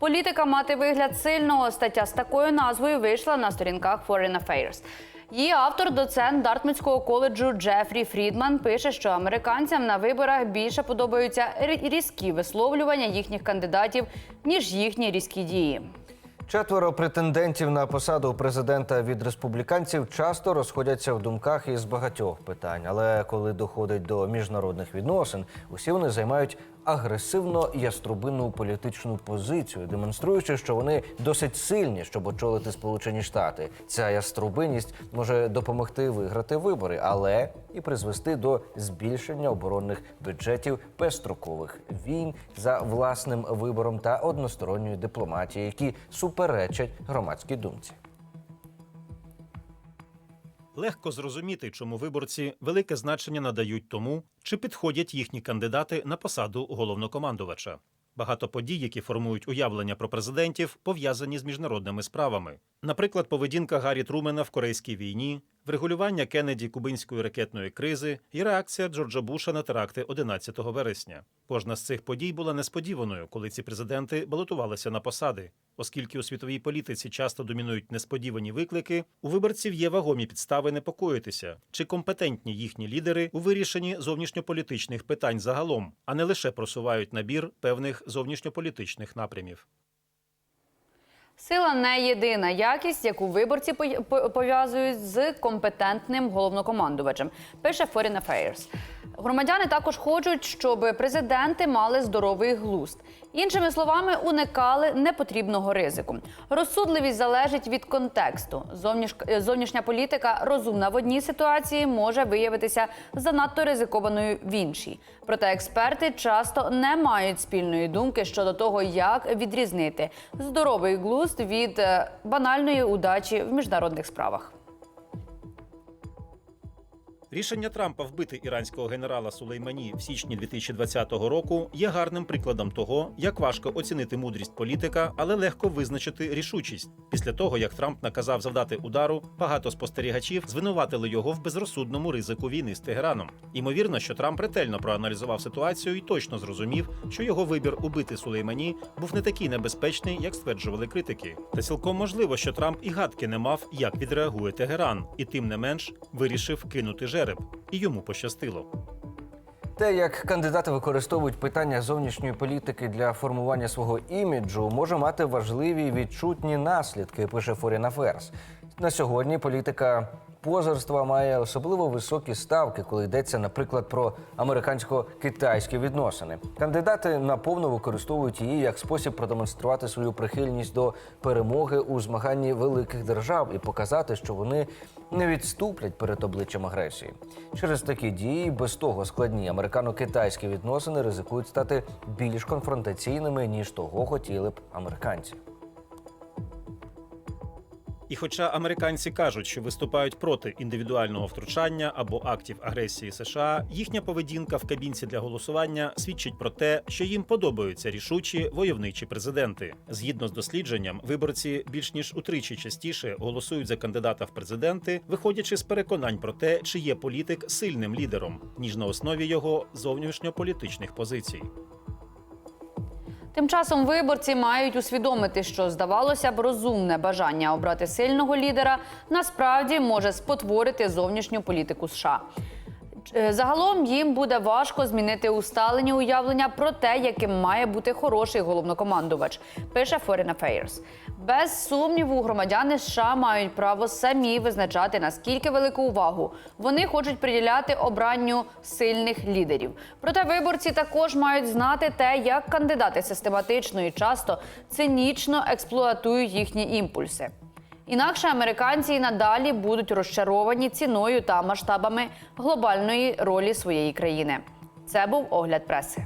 Політика мати вигляд сильного. Стаття з такою назвою вийшла на сторінках Foreign Affairs. Її автор, доцент Дартмутського коледжу Джефрі Фрідман, пише, що американцям на виборах більше подобаються різкі висловлювання їхніх кандидатів, ніж їхні різкі дії. Четверо претендентів на посаду президента від республіканців часто розходяться в думках із багатьох питань. Але коли доходить до міжнародних відносин, усі вони займають агресивно яструбинну політичну позицію, демонструючи, що вони досить сильні, щоб очолити Сполучені Штати. Ця яструбинність може допомогти виграти вибори, але і призвести до збільшення оборонних бюджетів безстрокових війн за власним вибором та односторонньої дипломатії, які суперечать громадській думці. Легко зрозуміти, чому виборці велике значення надають тому, чи підходять їхні кандидати на посаду головнокомандувача. Багато подій, які формують уявлення про президентів, пов'язані з міжнародними справами. Наприклад, поведінка Гаррі Трумена в Корейській війні, врегулювання Кеннеді кубинської ракетної кризи і реакція Джорджа Буша на теракти 11 вересня. Кожна з цих подій була несподіваною, коли ці президенти балотувалися на посади. Оскільки у світовій політиці часто домінують несподівані виклики, у виборців є вагомі підстави непокоїтися, чи компетентні їхні лідери у вирішенні зовнішньополітичних питань загалом, а не лише просувають набір певних зовнішньополітичних напрямів. Сила не єдина якість, яку виборці пов'язують з компетентним головнокомандувачем. Пише Foreign Affairs. Громадяни також хочуть, щоб президенти мали здоровий глузд. Іншими словами, уникали непотрібного ризику. Розсудливість залежить від контексту. Зовніш- е, Зовнішня політика розумна в одній ситуації може виявитися занадто ризикованою в іншій. Проте експерти часто не мають спільної думки щодо того, як відрізнити здоровий глузд від е, банальної удачі в міжнародних справах. Рішення Трампа вбити іранського генерала Сулеймані в січні 2020 року є гарним прикладом того, як важко оцінити мудрість політика, але легко визначити рішучість. Після того, як Трамп наказав завдати удару, багато спостерігачів звинуватили його в безрозсудному ризику війни з Тегераном. Ймовірно, що Трамп ретельно проаналізував ситуацію і точно зрозумів, що його вибір убити Сулеймані був не такий небезпечний, як стверджували критики. Та цілком можливо, що Трамп і гадки не мав, як відреагує Тегеран, і тим не менш вирішив кинути жереб. І йому пощастило. Те, як кандидати використовують питання зовнішньої політики для формування свого іміджу, може мати важливі відчутні наслідки, пише Foreign Affairs. На сьогодні політика позорства має особливо високі ставки, коли йдеться, наприклад, про американсько-китайські відносини. Кандидати наповно використовують її як спосіб продемонструвати свою прихильність до перемоги у змаганні великих держав і показати, що вони не відступлять перед обличчям агресії. Через такі дії без того складні американо-китайські відносини ризикують стати більш конфронтаційними ніж того хотіли б американці. І хоча американці кажуть, що виступають проти індивідуального втручання або актів агресії США, їхня поведінка в кабінці для голосування свідчить про те, що їм подобаються рішучі войовничі президенти. Згідно з дослідженням, виборці більш ніж утричі частіше голосують за кандидата в президенти, виходячи з переконань про те, чи є політик сильним лідером, ніж на основі його зовнішньополітичних позицій. Тим часом виборці мають усвідомити, що здавалося б розумне бажання обрати сильного лідера насправді може спотворити зовнішню політику США. Е, Загалом їм буде важко змінити усталені уявлення про те, яким має бути хороший головнокомандувач, пише Foreign Affairs. Без сумніву, громадяни США мають право самі визначати наскільки велику увагу вони хочуть приділяти обранню сильних лідерів. Проте виборці також мають знати те, як кандидати систематично і часто цинічно експлуатують їхні імпульси. Інакше американці і надалі будуть розчаровані ціною та масштабами глобальної ролі своєї країни. Це був огляд преси.